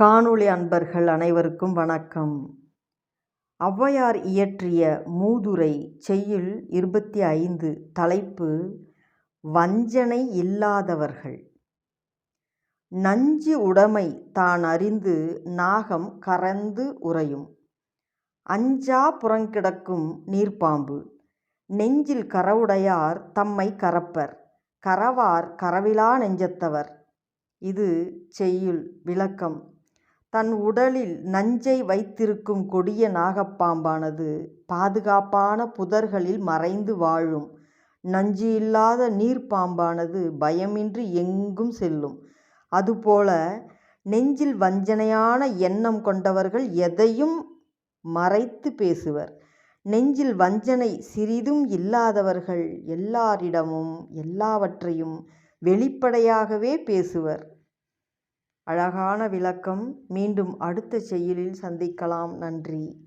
காணொளி அன்பர்கள் அனைவருக்கும் வணக்கம். ஔவையார் இயற்றிய மூதுரை செய்யுள் இருபத்தி ஐந்து தலைப்பு வஞ்சனை இல்லாதவர்கள். நஞ்சு உடைமை தான் அறிந்து நாகம் கரந்து உறையும். அஞ்சா புறங்கிடக்கும் நீர்ப்பாம்பு. நெஞ்சில் கரவுடையார் தம்மை கரப்பர். கரவார் கரவிலா நெஞ்சத்தவர். இது செய்யுள் விளக்கம். தன் உடலில் நஞ்சை வைத்திருக்கும் கொடிய நாகப்பாம்பானது பாதுகாப்பான புதர்களில் மறைந்து வாழும். நஞ்சு இல்லாத நீர்ப்பாம்பானது பயமின்றி எங்கும் செல்லும். அதுபோல நெஞ்சில் வஞ்சனையான எண்ணம் கொண்டவர்கள் எதையும் மறைத்து பேசுவர். நெஞ்சில் வஞ்சனை சிறிதும் இல்லாதவர்கள் எல்லாரிடமும் எல்லாவற்றையும் வெளிப்படையாகவே பேசுவர். அழகான விளக்கம் மீண்டும் அடுத்த செய்யுளில் சந்திக்கலாம். நன்றி.